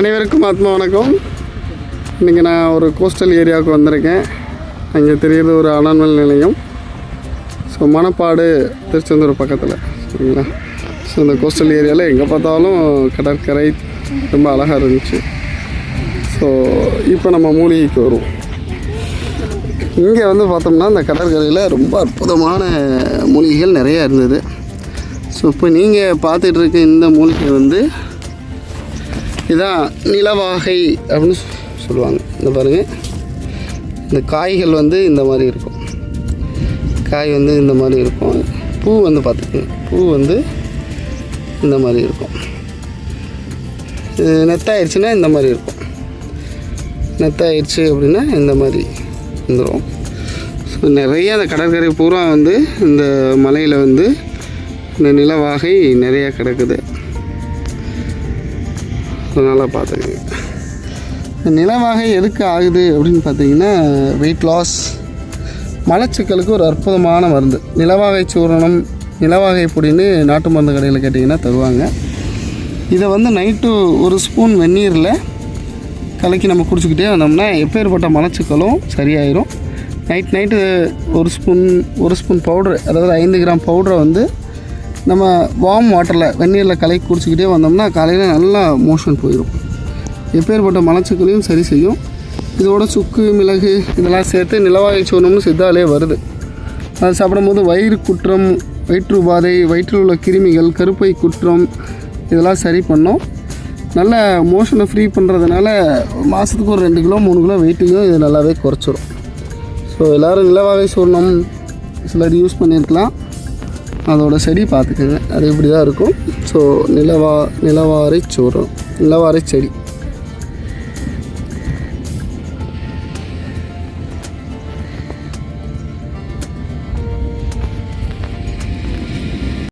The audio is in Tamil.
அனைவருக்கும் ஆத்மா வணக்கம் இன்றைக்கி நான் ஒரு கோஸ்டல் ஏரியாவுக்கு வந்திருக்கேன். அங்கே தெரியுறது ஒரு அனல்மல் நிலையம். ஸோ மணப்பாடு திருச்செந்தூர் பக்கத்தில் சரிங்களா? ஸோ இந்த கோஸ்டல் ஏரியாவில் எங்கே பார்த்தாலும் கடற்கரை ரொம்ப அழகாக இருந்துச்சு. ஸோ இப்போ நம்ம மூலிகைக்கு வருவோம். இங்கே வந்து பார்த்தோம்னா இந்த கடற்கரையில் ரொம்ப அற்புதமான மூலிகைகள் நிறையா இருந்தது. ஸோ இப்போ நீங்கள் பார்த்துட்டு இருக்க இந்த மூலிகை வந்து இதுதான் நிலவாகை அப்படின்னு சொல்லுவாங்க. இந்த பாருங்கள் இந்த காய்கள் வந்து இந்த மாதிரி இருக்கும். காய் வந்து இந்த மாதிரி இருக்கும். பூ வந்து பார்த்துக்கோங்க. பூ வந்து இந்த மாதிரி இருக்கும். இது நெத்தாயிடுச்சுன்னா இந்த மாதிரி இருக்கும். நெத்தாயிடுச்சு அப்படின்னா இந்த மாதிரி வந்துடும் ஸோ நிறைய அந்த கடற்கரை பூரா வந்து இந்த மலையில் வந்து இந்த நிலவாகை நிறையா கிடக்குது. நல்லா பார்த்துக்கங்க இந்த நிலவாகை எதுக்கு ஆகுது அப்படின்னு பார்த்தீங்கன்னா வெயிட் லாஸ் மலச்சிக்கலுக்கு ஒரு அற்புதமான மருந்து. நிலவாகை சூரணம் நிலவாகை பொடின்னு நாட்டு மருந்து கடையில் கேட்டிங்கன்னா தருவாங்க. இதை வந்து நைட்டு ஒரு ஸ்பூன் வெந்நீரில் கலக்கி நம்ம குடிச்சிக்கிட்டே வந்தோம்னா எப்பேற்பட்ட மலச்சிக்கலும் சரியாயிரும். நைட் நைட்டு ஒரு ஸ்பூன் ஒரு ஸ்பூன் பவுட்ரு அதாவது ஐந்து கிராம் பவுடரை வந்து நம்ம வார்ம் வாட்டரில் வெந்நீரில் கலக்கி குடிச்சிக்கிட்டே வந்தோம்னா காலையில் நல்லா மோஷன் போயிடும் எப்பேற்பட்ட மலச்சிக்கலையும் சரி செய்யும். இதோட சுக்கு மிளகு இதெல்லாம் சேர்த்து நிலவாயை சூர்ணம்னு சித்தாலே வருது. அது சாப்பிடும்போது வயிறு குற்றம் வயிற்று உபாதை வயிற்றில் உள்ள கிருமிகள் கருப்பை குற்றம் இதெல்லாம் சரி பண்ணும். நல்ல மோஷனை ஃப்ரீ பண்ணுறதுனால மாதத்துக்கு ஒரு ரெண்டு கிலோ மூணு கிலோ வெயிட்டையும் இது நல்லாவே குறைச்சிரும். ஸோ எல்லோரும் நிலவாகை சூர்ணம் சிலர் யூஸ் பண்ணியிருக்கலாம். அதோட செடி பார்த்துக்கோங்க. அது இப்படி தான் இருக்கும். ஸோ நிலவா நிலவாரை சோறு. நிலவாரை செடி.